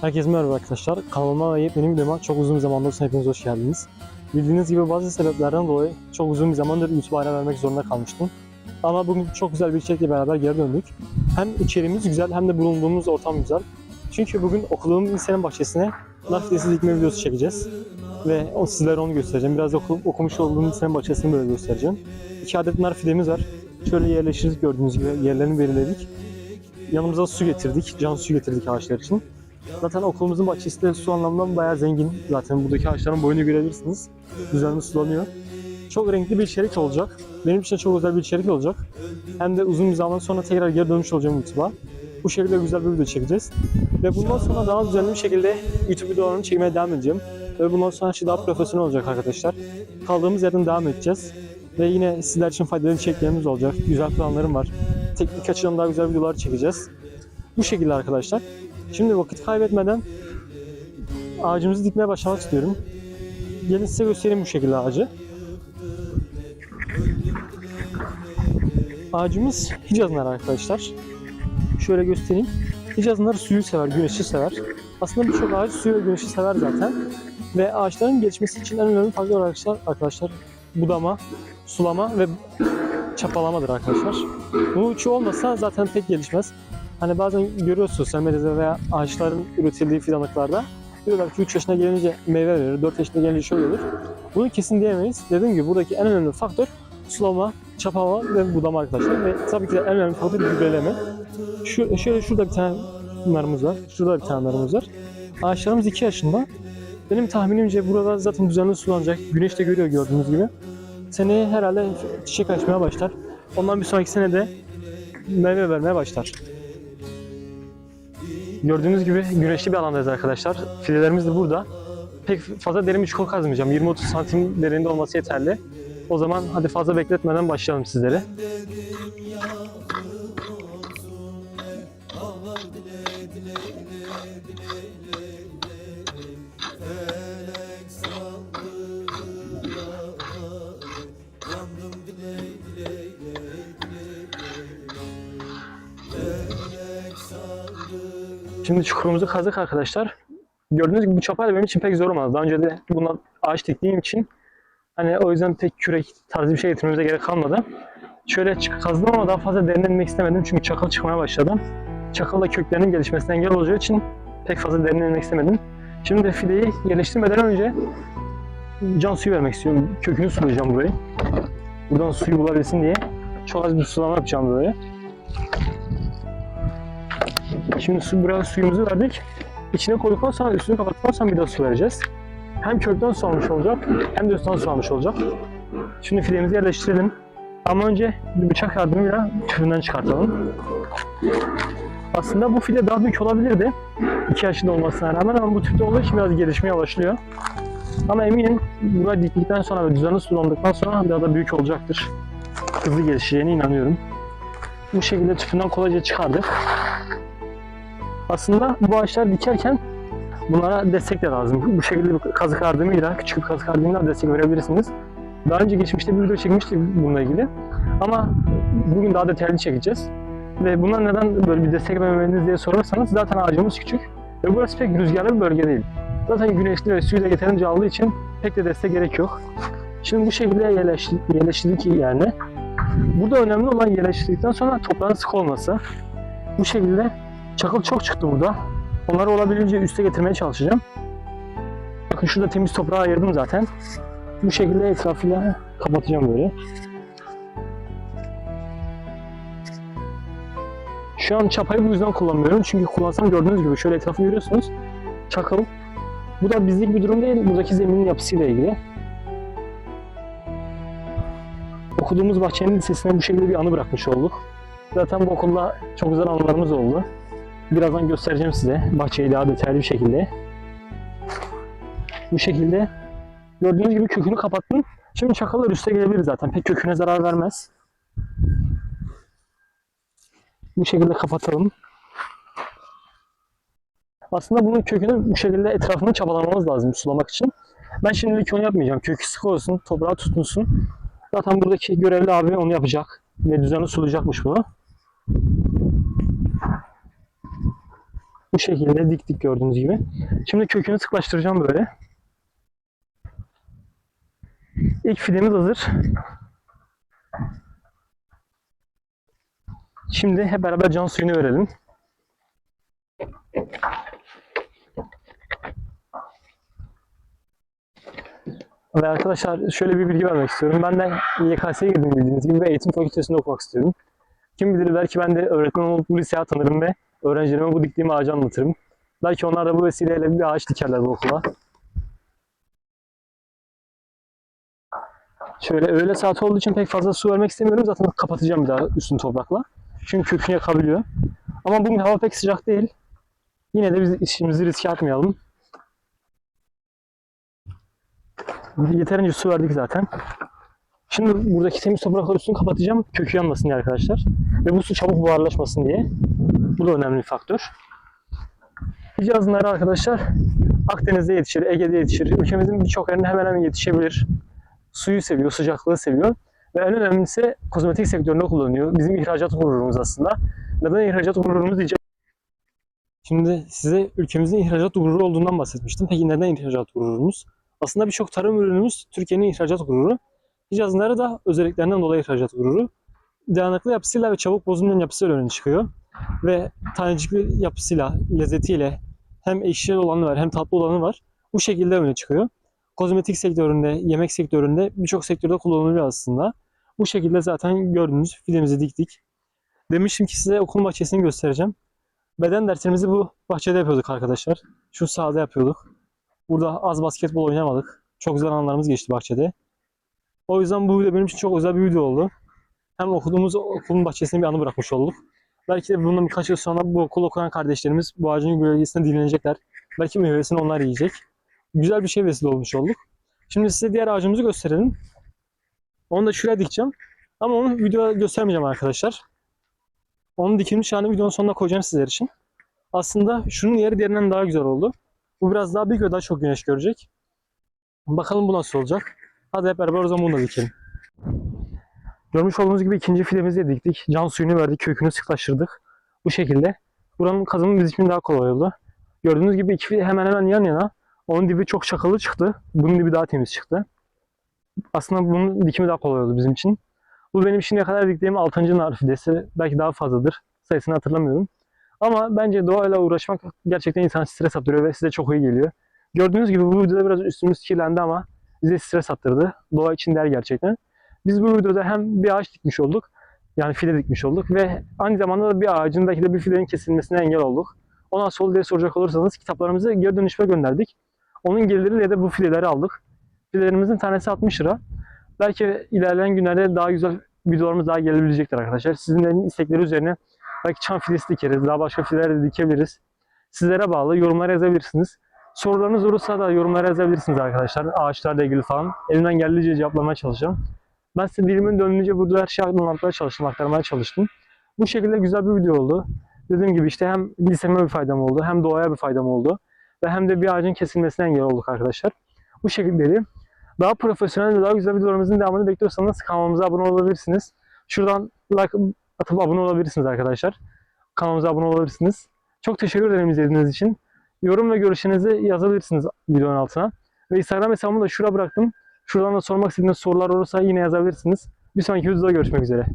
Herkese merhaba arkadaşlar. Kanalıma ve yepyeni videoma çok uzun bir zamandan sonra hepiniz hoş geldiniz. Bildiğiniz gibi bazı sebeplerden dolayı çok uzun bir zamandır YouTube'a ara vermek zorunda kalmıştım. Ama bugün çok güzel bir içerikle beraber geri döndük. Hem içeriğimiz güzel hem de bulunduğumuz ortam güzel. Çünkü bugün okuduğum lisenin bahçesine nar fidesi dikme videosu çekeceğiz. Ve o sizlere onu göstereceğim. Biraz oku, okumuş olduğum lisenin bahçesini böyle göstereceğim. İki adet nar fidemiz var. Şöyle yerleştirdik gördüğünüz gibi yerlerini belirledik. Yanımıza su getirdik. Can su getirdik ağaçlar için. Zaten okulumuzun bahçesi de su anlamında bayağı zengin. Zaten buradaki ağaçların boyunu görebilirsiniz. Düzenli sulanıyor. Çok renkli bir içerik olacak. Benim için çok özel bir içerik olacak. Hem de uzun bir zaman sonra tekrar geri dönmüş olacağım YouTube'a. Bu şekilde güzel bir video çekeceğiz. Ve bundan sonra daha düzenli bir şekilde YouTube videolarını çekmeye devam edeceğim. Ve bundan sonra her şey daha profesyonel olacak arkadaşlar. Kaldığımız yerden devam edeceğiz. Ve yine sizler için faydalı içeriklerimiz olacak. Güzel planlarım var. Teknik açıdan daha güzel videolar çekeceğiz. Bu şekilde arkadaşlar. Şimdi vakit kaybetmeden ağacımızı dikmeye başlamak istiyorum. Gelin size göstereyim bu şekilde ağacı. Ağacımız Hicaz narı arkadaşlar. Şöyle göstereyim. Hicaz narı suyu sever, güneşi sever. Aslında birçok ağaç suyu ve güneşi sever zaten. Ve ağaçların gelişmesi için en önemli faktör arkadaşlar, arkadaşlar budama, sulama ve çapalamadır arkadaşlar. Bu üçü olmasa zaten pek gelişmez. Hani bazen görüyoruz sosyal medyada veya ağaçların üretildiği fidanlıklarda diyorlar ki 3 yaşına gelince meyve verir, 4 yaşına gelince şöyle olur. Bunu kesin diyemeyiz. Dediğim gibi buradaki en önemli faktör sulama, çapalama ve budama arkadaşlar. Ve tabii ki de en önemli faktör gübreleme. Şu, şöyle şurada bir tane narımız var. Şurada bir tane narımız var. Ağaçlarımız 2 yaşında. Benim tahminimce burada zaten düzenli sulanacak. Güneş de görüyor gördüğünüz gibi. Seneye herhalde çiçek açmaya başlar. Ondan bir sonraki sene de meyve vermeye başlar. Gördüğünüz gibi güneşli bir alandayız arkadaşlar. Fidelerimiz de burada. Pek fazla derin bir çukur kazmayacağım. 20-30 santim derinde olması yeterli. O zaman hadi fazla bekletmeden başlayalım sizlere. Şimdi çukurumuzu kazdık arkadaşlar. Gördüğünüz gibi bu çapayla benim için pek zor olmadı. Daha önce de bundan ağaç diktiğim için hani o yüzden pek kürek tarzı bir şey getirmemize gerek kalmadı. Şöyle kazdım ama daha fazla derinlenmek istemedim çünkü çakıl çıkmaya başladı. Çakıl da köklerinin gelişmesine engel olacağı için pek fazla derinlenmek istemedim. Şimdi de fideyi yerleştirmeden önce can suyu vermek istiyorum. Kökünü sulayacağım burayı. Buradan suyu bulabilsin diye. Çok az bir sulama yapacağım böyle. Şimdi su, buraya suyumuzu verdik. İçine koyduktan sonra üstünü kapattıktan bir daha su vereceğiz. Hem kökten su almış olacak hem de üstten su almış olacak. Şimdi filemizi yerleştirelim. Ama önce bir bıçak yardımıyla tüpünden çıkartalım. Aslında bu file daha büyük olabilirdi. 2 yaşında olmasına rağmen ama bu tüpte olduğu için biraz gelişmeye başlıyor. Ama eminim burayı diktikten sonra ve düzenli sulandıktan sonra daha da büyük olacaktır. Hızlı gelişeceğine inanıyorum. Bu şekilde tüpünden kolayca çıkardık. Aslında bu ağaçlar dikerken bunlara destek de lazım. Bu şekilde bir kazık yardımıyla, küçük bir kazık yardımıyla destek verebilirsiniz. Daha önce geçmişte bir video çekmiştik bununla ilgili. Ama bugün daha detaylı çekeceğiz. Ve buna neden böyle bir destek vermemeniz diye sorarsanız zaten ağacımız küçük. Ve burası pek rüzgarlı bir bölge değil. Zaten güneşli ve suyu da yeterince aldığı için pek de destek gerek yok. Şimdi bu şekilde yerleştirdik, yani. Burada önemli olan yerleştirdikten sonra toprağın sık olması. Bu şekilde Çakıl çok çıktı burada. Onları olabildiğince üste getirmeye çalışacağım. Bakın şurada temiz toprağı ayırdım zaten. Bu şekilde etrafıyla kapatacağım böyle. Şu an çapayı bu yüzden kullanmıyorum. Çünkü kullansam gördüğünüz gibi şöyle etrafını görüyorsunuz. Çakıl. Bu da bizlik bir durum değil. Buradaki zeminin yapısıyla ilgili. Okuduğumuz bahçenin lisesine bu şekilde bir anı bırakmış olduk. Zaten bu okulda çok güzel anılarımız oldu. Birazdan göstereceğim size bahçeyi daha detaylı bir şekilde. Bu şekilde gördüğünüz gibi kökünü kapattım. Şimdi çakallar üste gelebilir zaten. Pek köküne zarar vermez. Bu şekilde kapatalım. Aslında bunun kökünü bu şekilde etrafını çabalamamız lazım sulamak için. Ben şimdilik onu yapmayacağım. Kökü sık olsun, toprağa tutunsun. Zaten buradaki görevli abi onu yapacak. Ve düzenli sulayacakmış bunu. Bu şekilde dik dik gördüğünüz gibi. Şimdi kökünü sıklaştıracağım böyle. İlk fidemiz hazır. Şimdi hep beraber can suyunu verelim. Ve arkadaşlar şöyle bir bilgi vermek istiyorum. Ben de YKS'ye girdim bildiğiniz gibi ve eğitim fakültesinde okumak istiyorum. Kim bilir belki ben de öğretmen olup bu liseye atanırım ve öğrencilerime bu diktiğim ağacı anlatırım. Belki onlar da bu vesileyle bir ağaç dikerler bu okula. Şöyle öğle saati olduğu için pek fazla su vermek istemiyorum. Zaten kapatacağım bir daha üstünü toprakla. Çünkü kökünü yakabiliyor. Ama bugün hava pek sıcak değil. Yine de biz işimizi riske atmayalım. Yeterince su verdik zaten. Şimdi buradaki temiz topraklar üstünü kapatacağım. Kökü yanmasın diye arkadaşlar. Ve bu su çabuk buharlaşmasın diye. Bu da önemli bir faktör. Yazınları arkadaşlar Akdeniz'de yetişir, Ege'de yetişir. Ülkemizin birçok yerinde hemen hemen yetişebilir. Suyu seviyor, sıcaklığı seviyor. Ve en önemlisi kozmetik sektöründe kullanılıyor. Bizim ihracat gururumuz aslında. Neden ihracat gururumuz diyeceğim. Şimdi size ülkemizin ihracat gururu olduğundan bahsetmiştim. Peki neden ihracat gururumuz? Aslında birçok tarım ürünümüz Türkiye'nin ihracat gururu. Hicazları da özelliklerinden dolayı ihracat gururu. Dayanıklı yapısıyla ve çabuk bozulmayan yapısıyla öne çıkıyor. Ve tanecikli yapısıyla, lezzetiyle hem ekşi olanı var hem tatlı olanı var. Bu şekilde öne çıkıyor. Kozmetik sektöründe, yemek sektöründe birçok sektörde kullanılıyor aslında. Bu şekilde zaten gördüğünüz filemizi diktik. Demiştim ki size okul bahçesini göstereceğim. Beden derslerimizi bu bahçede yapıyorduk arkadaşlar. Şu sahada yapıyorduk. Burada az basketbol oynamadık. Çok güzel anlarımız geçti bahçede. O yüzden bu video benim için çok özel bir video oldu. Hem okuduğumuz okulun bahçesine bir anı bırakmış olduk. Belki de bundan birkaç yıl sonra bu okul okuyan kardeşlerimiz bu ağacın gölgesinde dinlenecekler. Belki meyvesini onlar yiyecek. Güzel bir şey vesile olmuş olduk. Şimdi size diğer ağacımızı gösterelim. Onu da şuraya dikeceğim. Ama onu videoda göstermeyeceğim arkadaşlar. Onun dikilmiş halini videonun sonuna koyacağım sizler için. Aslında şunun yeri diğerinden daha güzel oldu. Bu biraz daha büyük ve daha çok güneş görecek. Bakalım bu nasıl olacak. Hadi hep beraber o zaman bunu da dikelim. Görmüş olduğunuz gibi ikinci filemizi de diktik. Can suyunu verdik, kökünü sıklaştırdık. Bu şekilde. Buranın kazımı bizim için daha kolay oldu. Gördüğünüz gibi iki fil hemen hemen yan yana. Onun dibi çok çakılı çıktı. Bunun dibi daha temiz çıktı. Aslında bunun dikimi daha kolay oldu bizim için. Bu benim şimdiye kadar diktiğim 6. nar fidesi. Belki daha fazladır. Sayısını hatırlamıyorum. Ama bence doğayla uğraşmak gerçekten insan stres attırıyor ve size çok iyi geliyor. Gördüğünüz gibi bu videoda biraz üstümüz kirlendi ama bize stres attırdı. Doğa için der gerçekten. Biz bu videoda hem bir ağaç dikmiş olduk. Yani fide dikmiş olduk ve aynı zamanda da bir ağacın belki de bir fidenin kesilmesine engel olduk. O nasıl oldu diye soracak olursanız kitaplarımızı geri dönüşüme gönderdik. Onun geliriyle de bu fideleri aldık. Fidelerimizin tanesi 60 lira. Belki ilerleyen günlerde daha güzel videolarımız daha gelebilecektir arkadaşlar. Sizin istekleri üzerine belki çam fidesi dikeriz, daha başka fideler de dikebiliriz. Sizlere bağlı yorumlara yazabilirsiniz. Sorularınız olursa da yorumlara yazabilirsiniz arkadaşlar. Ağaçlarla ilgili falan. Elimden geldiğince cevaplamaya çalışacağım. Ben size dilimin döndüğünce burada her şeyi anlatmaya çalıştım, aktarmaya çalıştım. Bu şekilde güzel bir video oldu. Dediğim gibi işte hem liseme bir faydam oldu, hem doğaya bir faydam oldu. Ve hem de bir ağacın kesilmesine engel olduk arkadaşlar. Bu şekildeydi. Daha profesyonel ve daha güzel videolarımızın devamını bekliyorsanız kanalımıza abone olabilirsiniz. Şuradan like atıp abone olabilirsiniz arkadaşlar. Kanalımıza abone olabilirsiniz. Çok teşekkür ederim izlediğiniz için. Yorum ve görüşlerinizi yazabilirsiniz videonun altına. Ve Instagram hesabımı da şuraya bıraktım. Şuradan da sormak istediğiniz sorular olursa yine yazabilirsiniz. Bir sonraki videoda görüşmek üzere.